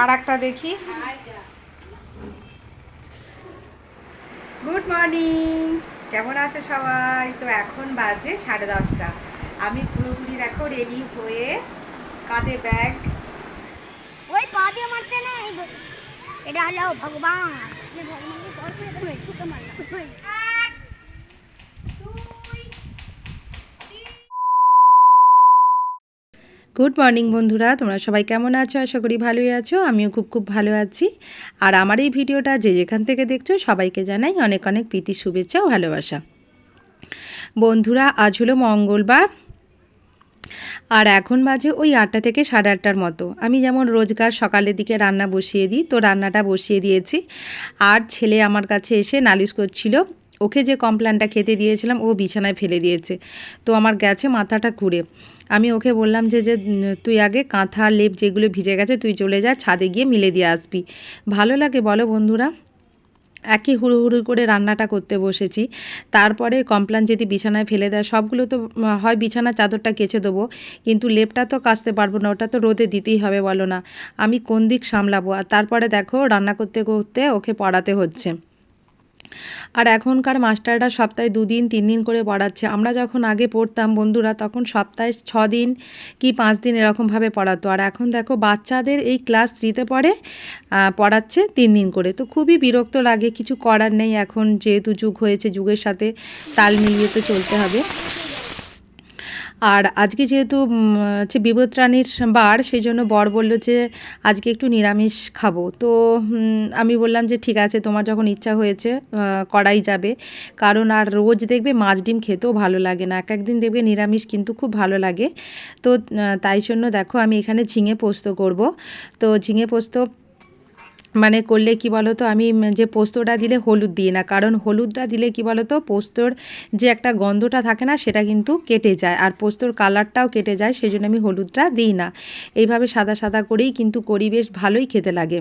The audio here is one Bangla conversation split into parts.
আর একটা দেখি। গুড মর্নিং কেমন আছো সবাই? তো এখন বাজে সাড়ে দশটা। আমি পুরোপুরি দেখো রেডি হয়ে কাঁধে ব্যাগ ওই পা দিয়ে মারতে নেই এটা হলো ভগবান কল করে তুমি ছুটে মারলাম গুড মর্নিং বন্ধুরা, তোমরা সবাই কেমন আছো? আশা করি ভালোই আছো, আমিও খুব খুব ভালো আছি। আর আমার এই ভিডিওটা যে যেখান থেকে দেখছ, সবাইকে জানাই অনেক অনেক প্রীতি, শুভেচ্ছা ও ভালোবাসা। বন্ধুরা, আজ হলো মঙ্গলবার, আর এখন বাজে ওই আটটা থেকে সাড়ে আটটার মতো। আমি যেমন রোজগার সকালের দিকে রান্না বসিয়ে দিই, তো রান্নাটা বসিয়ে দিয়েছি। আর ছেলে আমার কাছে এসে নালিশ করছিল, ওকে যে কমপ্ল্যানটা খেতে দিয়েছিলাম, ও বিছানায় ফেলে দিয়েছে। তো আমার গেছে মাথাটা ঘুরে। আমি ওকে বললাম যে যে তুই আগে কাঁথা লেপ যেগুলো ভিজে গেছে তুই চলে যা, ছাদে গিয়ে মিলে দিয়ে আসবি। ভালো লাগে বলো বন্ধুরা। একই হুড়ু হুড়ু করে রান্নাটা করতে বসেছি। তারপরে কমপ্লান যদি বিছানায় ফেলে দেয়, সবগুলো তো হয় বিছানা চাদরটা কেচে দেবো, কিন্তু লেপটা তো কাচতে পারব না, ওটা তো রোদে দিতেই হবে বলো না। আমি কোন দিক সামলাবো? আর তারপরে দেখো রান্না করতে করতে ওকে পড়াতে হচ্ছে। আর এখনকার মাস্টাররা সপ্তাহে দুদিন তিন দিন করে পড়াচ্ছে। আমরা যখন আগে পড়তাম বন্ধুরা, তখন সপ্তাহে ছ দিন কি পাঁচ দিন এরকমভাবে পড়াতো। আর এখন দেখো বাচ্চাদের এই ক্লাস থ্রিতে পড়ে পড়াচ্ছে তিন দিন করে। তো খুবই বিরক্ত লাগে, কিছু করার নেই। এখন যেহেতু যুগ হয়েছে, যুগের সাথে তাল মিলিয়ে তো চলতে হবে। আর আজকে যেহেতু হচ্ছে বিপত্রাণীর বার সেই জন্য বর বলল যে আজকে একটু নিরামিষ খাব। তো আমি বললাম যে ঠিক আছে, তোমার যখন ইচ্ছা হয়েছে করাই যাবে। কারণ আর রোজ দেখবে মাছ ডিম খেতেও ভালো লাগে না। এক একদিন দেখবে নিরামিষ কিন্তু খুব ভালো লাগে। তো তাই জন্য দেখো আমি এখানে ঝিঙে পোস্ত করব। তো, ঝিঙে পোস্ত মানে করলে কি বলো তো আমি যে পোস্তটা দিলে হলুদ দিই না। কারণ হলুদটা দিলে কি বলো তো পোস্তর যে একটা গন্ধটা থাকে না সেটা কিন্তু কেটে যায়। আর পোস্তর কালারটাও কেটে যায় সেই জন্য আমি হলুদটা দিই না। এইভাবে সাদা সাদা করেই কিন্তু করি বেশ ভালোই খেতে লাগে।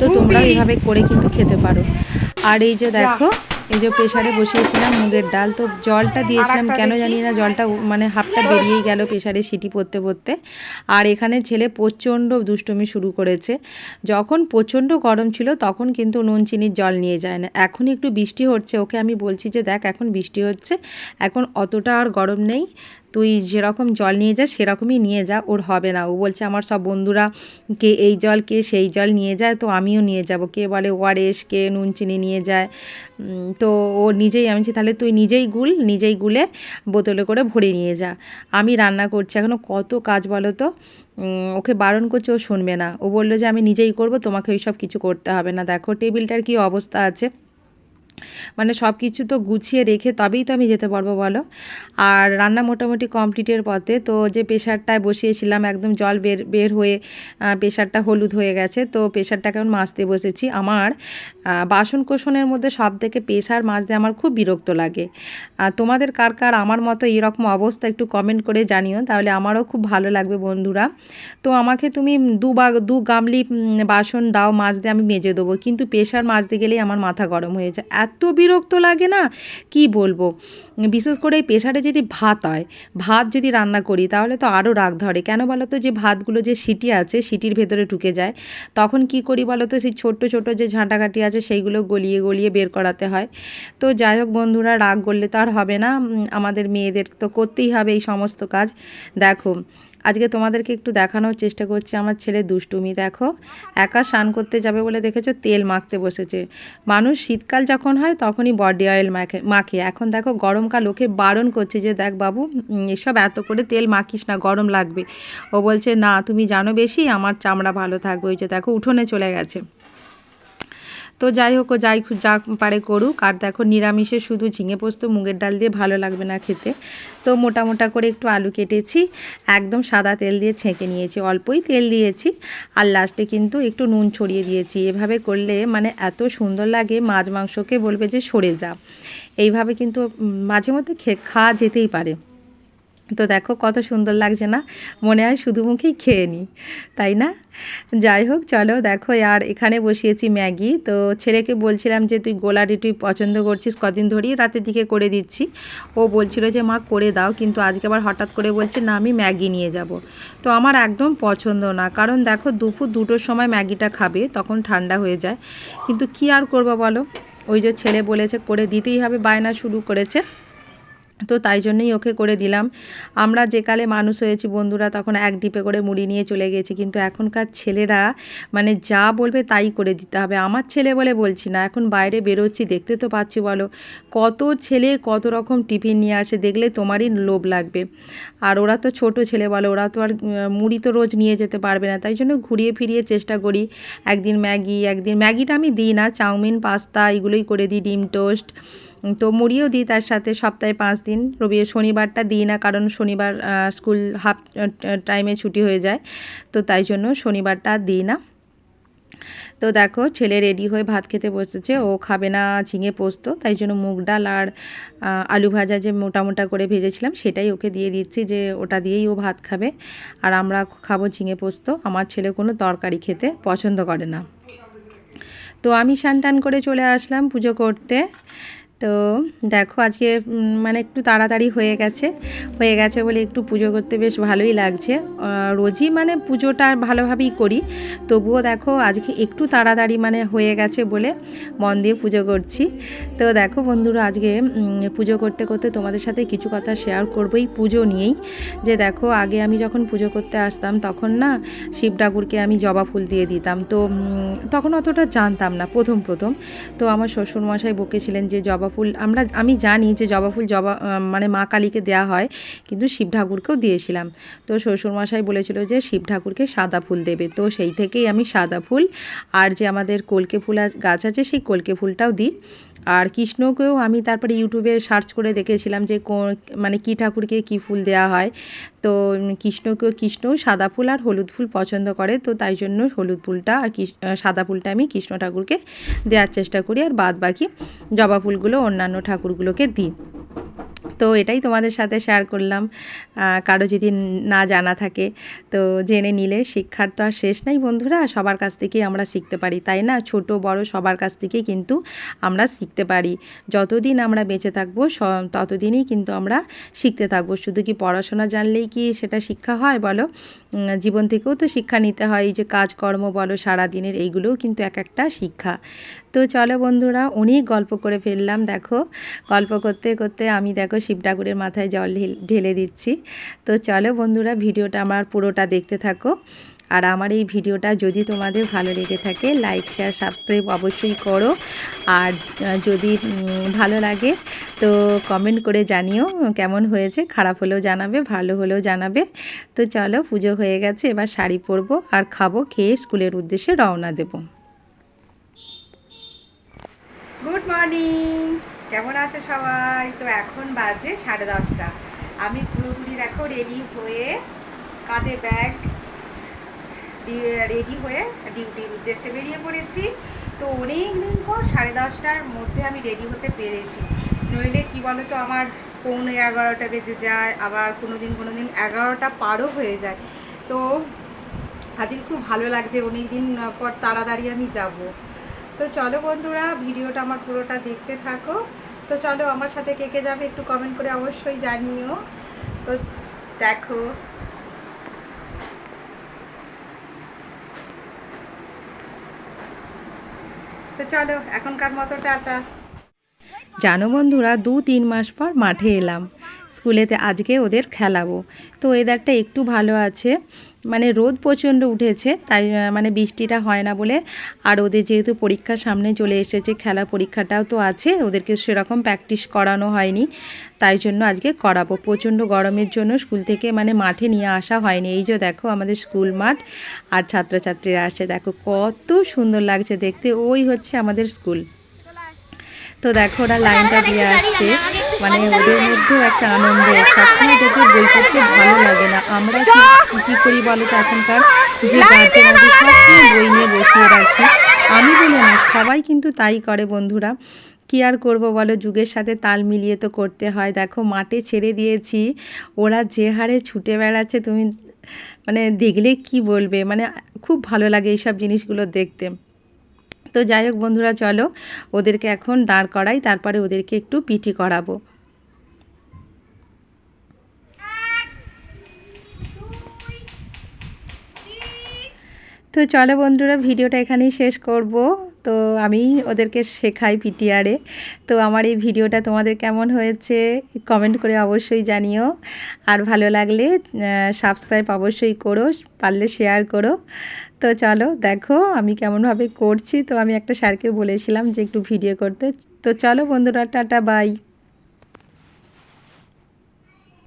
তো তোমরা এইভাবে করে কিন্তু খেতে পারো। আর এই যে। দেখো এই যে প্রেশারে বসিয়েছিলাম মুগের ডাল। তো জলটা দিয়েছিলাম কেন জানি না জলটা মানে হাফটা বেরিয়েই গেল প্রেশারে সিটি পড়তে পড়তে। আর এখানে ছেলে প্রচণ্ড দুষ্টমি শুরু করেছে। যখন প্রচণ্ড গরম ছিল তখন কিন্তু নুন চিনির জল নিয়ে যায় না। এখন একটু বৃষ্টি হচ্ছে ওকে আমি বলছি যে দেখ এখন বৃষ্টি হচ্ছে এখন অতটা আর গরম নেই। তুই যেরকম জল নিয়ে যা, সেরকমই নিয়ে যা, ওর হবে না। ও বলছে, আমার সব বন্ধুরা কে এই জল, কে সেই জল নিয়ে যায়, তো আমিও নিয়ে যাব। কে বলে ওয়ারেস কে নুন, চিনি নিয়ে যায়। তো ও নিজেই, আমি তাহলে তুই নিজেই গুল, নিজেই গুলে বোতলে করে ভরে নিয়ে যা। আমি রান্না করছি এখনও কত কাজ বলো তো? ওকে বারণ করছে, ও শুনবে না। ও বলল যে, আমি নিজেই করব, তোমাকে ওই সব কিছু করতে হবে না। দেখো, টেবিলটার কি অবস্থা আছে। মানে সব কিছু তো গুছিয়ে রেখে তবেই তো আমি যেতে পারব বলো? আর রান্না মোটামুটি কমপ্লিটের পথে তো যে প্রেশারটায় বসিয়েছিলাম, একদম জল বের বের হয়ে প্রেশারটা হলুদ হয়ে গেছে, তো প্রেশারটাকে এখন মাজতে বসেছি। আমার বাসন কোসনের মধ্যে সব থেকে প্রেশার মাজতে আমার খুব বিরক্ত লাগে। আর তোমাদের কার কার আমার মতো এরকম অবস্থা একটু কমেন্ট করে জানিও, তাহলে আমারও খুব ভালো লাগবে বন্ধুরা। তো আমাকে তুমি দু বা, দু গামলি বাসন দাও মাজতে আমি মেজে দেবো। কিন্তু প্রেশার মাজতে গেলেই আমার মাথা গরম হয়ে যায়। এত বিরক্ত লাগে না? কি বলব? বিশেষ করে এই প্রেশারে যদি ভাত হয়, ভাত যদি রান্না করি, তাহলে তো আরও রাগ ধরে। কেন বলো তো যে ভাতগুলো যে সিটি আছে, সিটির ভেতরে ঢুকে যায়। তখন কি করি বলো তো সেই ছোট্ট ছোট যে ঝাঁটাকাটি আছে, সেইগুলো গলিয়ে গলিয়ে বের করাতে হয়। তো যাই হোক বন্ধুরা, রাগ করলে তো আর হবে না। আমাদের মেয়েদের তো করতেই হবে এই সমস্ত কাজ। দেখো আজকে তোমাদেরকে একটু দেখানোর চেষ্টা করছি। আমার ছেলে দুষ্টুমি, দেখো। একা স্নান করতে যাবে বলে দেখেছ, তেল মাখতে বসেছে। মানুষ শীতকাল যখন হয়, তখনই বডি অয়েল মাখে মাখে। এখন দেখো, গরমকাল ওকে বারণ করছে যে, দেখ বাবু এসব এত করে তেল মাখিস না, গরম লাগবে। ও বলছে, না, তুমি জানো বেশি, আমার চামড়া ভালো থাকবে। ওই যে দেখো, উঠোনে চলে গেছে। তো যাই হোক, ও যাই যা পারে করুক। আর দেখো, নিরামিষে শুধু ঝিঙে পোস্ত, মুগের ডাল দিয়ে ভালো লাগবে না খেতে। তো মোটা মোটা করে একটু আলু কেটেছি, একদম সাদা তেল দিয়ে ছেঁকে নিয়েছি, অল্পই তেল দিয়েছি। আর লাস্টে কিন্তু একটু নুন ছড়িয়ে দিয়েছি। এভাবে করলে মানে এত সুন্দর লাগে, মাছ মাংসকে বলবে যে সরে যা। এইভাবে কিন্তু মাঝে মধ্যে খাওয়া যেতেই পারে। তো দেখো কত সুন্দর লাগছে না? মনে হয় শুধু মুখেই খেয়ে নিই তাই না? যাই হোক, চলো দেখো, আর এখানে বসিয়েছি ম্যাগি। তো ছেলেকে বলছিলাম যে, তুই গোলারি তুই পছন্দ করছিস, কদিন ধরেই রাতের দিকে করে দিচ্ছি। ও বলছিল যে, মা, করে দাও। কিন্তু আজকে আবার হঠাৎ করে বলছে, না, আমি ম্যাগি নিয়ে যাব। তো আমার একদম পছন্দ না। কারণ দেখো, দুপুর দুটোর সময় ম্যাগিটা খাবে, তখন ঠান্ডা হয়ে যায়। কিন্তু কি আর করব বলো? ওই যে ছেলে বলেছে, করে দিতেই হবে, বায়না শুরু করেছে। তো তাই জন্যই ওকে করে দিলাম। আমরা যেকালে মানুষ হয়েছি বন্ধুরা তখন এক ডিপে করে মুড়ি নিয়ে চলে গেছি, কিন্তু এখনকার ছেলেরা মানে যা বলবে তাই করে দিতে হবে। আমার ছেলে বলে বলছি না, এখন বাইরে বেরোচ্ছি, দেখতে তো পাচ্ছি বলো। কত ছেলে কত রকম টিফিন নিয়ে আসে, দেখলে তোমারই লোভ লাগবে। আর ওরা তো ছোট ছেলে বলো, ওরা তো আর মুড়ি তো রোজ নিয়ে যেতে পারবে না। তাই জন্য ঘুরিয়ে ফিরিয়ে চেষ্টা করি। একদিন ম্যাগি, একদিন, ম্যাগিটা আমি দিই না, চাউমিন, পাস্তা, এগুলোই করে দিই, ডিম টোস্ট তো মুড়িও দিই তার সাথে সপ্তাহে পাঁচ দিন। রবি, শনিবারটা দিই না কারণ শনিবার স্কুল হাফ টাইমে ছুটি হয়ে যায়। তো তাই জন্য শনিবারটা দিই না। তো দেখো, ছেলে রেডি হয়ে ভাত খেতে বসেছে। ও খাবে না ঝিঙে পোস্ত। তাই জন্য মুগ ডাল আর আলু ভাজা যে মোটা মোটা করে ভেজেছিলাম, সেটাই ওকে দিয়ে দিচ্ছি যে ওটা দিয়েই ও ভাত খাবে। আর আমরা খাব ঝিঙে পোস্ত। আমার ছেলে কোনো তরকারি খেতে পছন্দ করে না। তো আমি স্নান টান করে চলে আসলাম পুজো করতে। তো দেখো আজকে মানে একটু তাড়াতাড়ি হয়ে গেছে। হয়ে গেছে বলে একটু পুজো করতে বেশ ভালোই লাগছে। রোজই মানে পুজোটা ভালোভাবেই করি। তবুও দেখো আজকে একটু তাড়াতাড়ি মানে হয়ে গেছে বলে মন দিয়ে পুজো করছি। তো দেখো বন্ধুরা আজকে পুজো করতে করতে তোমাদের সাথে কিছু কথা শেয়ার করবোই পুজো নিয়েই। যে দেখো আগে আমি যখন পুজো করতে আসতাম তখন না শিব ঠাকুরকে আমি জবা ফুল দিয়ে দিতাম। তো তখন অতটা জানতাম না প্রথম প্রথম। তো আমার শ্বশুরমশাই বকেছিলেন যে জবা ফুল, আমরা, আমি জানি যে জবা ফুল জবা মানে মা কালীকে দেওয়া হয়, কিন্তু শিব ঠাকুরকেও দিয়েছিলাম। তো শ্বশুরমশাই বলেছিল যে শিব ঠাকুরকে সাদা ফুল দেবে। তো সেই থেকেই আমি সাদা ফুল, আর যে আমাদের কলকে ফুল গাছ আছে সেই কলকে ফুলটাও দিই। আর কৃষ্ণকেও আমি তারপরে ইউটিউবে সার্চ করে দেখেছিলাম যে কো- মানে কী ঠাকুরকে কী ফুল দেওয়া হয়। তো কৃষ্ণকেও কৃষ্ণও সাদা ফুল আর হলুদ ফুল পছন্দ করে, তো তাই জন্য হলুদ ফুলটা আর সাদা ফুলটা আমি কৃষ্ণ ঠাকুরকে দেওয়ার চেষ্টা করি আর বাদ বাকি জবা ফুলগুলো অন্যান্য ঠাকুরগুলোকে দিই। তো এটাই তোমাদের সাথে শেয়ার করলাম। কারও যদি না জানা থাকে, তো জেনে নিলে শিক্ষার তো আর শেষ নাই বন্ধুরা, সবার কাছ থেকেই আমরা শিখতে পারি, তাই না? ছোট, বড় সবার কাছ থেকেই কিন্তু আমরা শিখতে পারি। যতদিন আমরা বেঁচে থাকব ততদিনই কিন্তু আমরা শিখতে থাকব। শুধু কি পড়াশোনা জানলেই কি সেটা শিক্ষা হয় বলো? জীবন থেকেও তো শিক্ষা নিতে হয়। এই যে কাজকর্ম বলো, সারাদিনের এইগুলোও কিন্তু এক একটা শিক্ষা। তো চলো বন্ধুরা, অনেক গল্প করে ফেললাম, দেখো। গল্প করতে করতে আমি দেখো শিব ঠাকুরের মাথায় জল ঢেল- ঢেলে দিচ্ছি। তো চলো বন্ধুরা, ভিডিওটা আমার পুরোটা দেখতে থাকো। আর আমার এই ভিডিওটা যদি তোমাদের ভালো লেগে থাকে লাইক শেয়ার সাবস্ক্রাইব অবশ্যই করো। আর যদি ভালো লাগে, তো কমেন্ট করে জানিও কেমন হয়েছে। খারাপ হলেও জানাবে, ভালো হলেও জানাবে। তো চলো, পুজো হয়ে গেছে, এবার শাড়ি পরবো আর খাব, খেয়ে স্কুলের উদ্দেশ্যে রওনা দেবো। গুড মর্নিং কেমন আছো সবাই? তো এখন বাজে সাড়ে দশটা। আমি পুরোপুরি দেখো রেডি হয়ে কাঁধে ব্যাগ রেডি হয়ে ডিউটির উদ্দেশ্যে বেরিয়ে পড়েছি। তো অনেক দিন পর সাড়ে দশটার মধ্যে আমি রেডি হতে পেরেছি। নইলে কি বলো তো আমার পৌনে এগারোটা বেজে যায়, আবার কোনো দিন কোনো দিন এগারোটা পারও হয়ে যায়। তো আজকে খুব ভালো লাগছে অনেক দিন পর তাড়াতাড়ি আমি যাব। তো চলো বন্ধুরা, ভিডিওটা আমার পুরোটা দেখতে থাকো। তো চলো আমার সাথে কে কে যাবে একটু কমেন্ট করে অবশ্যই জানিও। তো দেখো। তো চলো, এখনকার মতো টাটা। জানো বন্ধুরা, দু তিন মাস পর মাঠে এলাম। স্কুলেতে আজকে ওদের খেলাবো। তো ওয়েদারটা একটু ভালো আছে। মানে রোদ প্রচণ্ড উঠেছে, তাই মানে বৃষ্টিটা হয় না বলে। আর ওদের যেহেতু পরীক্ষা সামনে চলে এসেছে, খেলা পরীক্ষাটাও তো আছে, ওদেরকে সেরকম প্র্যাকটিস করানো হয়নি। তাই জন্য আজকে করাবো। প্রচণ্ড গরমের জন্য স্কুল থেকে মানে মাঠে নিয়ে আসা হয়নি। এই যে দেখো আমাদের স্কুল মাঠ আর ছাত্রছাত্রীরা আসছে। দেখো কত সুন্দর লাগছে দেখতে, ওই হচ্ছে আমাদের স্কুল। তো দেখো ওরা লাইনটা দিয়ে আসছে। মানে ওদের মধ্যেও একটা আনন্দ। সবসময় দেখে বই পড়তে ভালো লাগে না। আমরা করি বলো তো এখনকার যে গার্জেন আছে সবসময় বই নিয়ে বসিয়ে রাখি? আমি বলি না সবাই কিন্তু তাই করে বন্ধুরা। কী আর করব বলো? যুগের সাথে তাল মিলিয়ে তো করতে হয়। দেখো মাঠে ছেড়ে দিয়েছি। ওরা যে হারে ছুটে বেড়াচ্ছে তুমি মানে দেখলে কি বলবে? মানে খুব ভালো লাগে এইসব জিনিসগুলো দেখতে। তো যাই হোক বন্ধুরা চলো ওদেরকে এখন দাঁড় করাই তারপরে ওদেরকে একটু পিটি করাবো। তো চলো বন্ধুরা, ভিডিওটা এখানেই শেষ করব। তো আমি ওদেরকে শেখাই পিটিআরে। তো আমার এই ভিডিওটা তোমাদের কেমন হয়েছে কমেন্ট করে অবশ্যই জানিও। আর ভালো লাগলে সাবস্ক্রাইব অবশ্যই করো, পারলে শেয়ার করো। তো চলো, দেখো আমি কেমনভাবে করছি। তো আমি একটা স্যারকে বলেছিলাম যে একটু ভিডিও করতে। তো চলো বন্ধুরা, টাটা, বাই।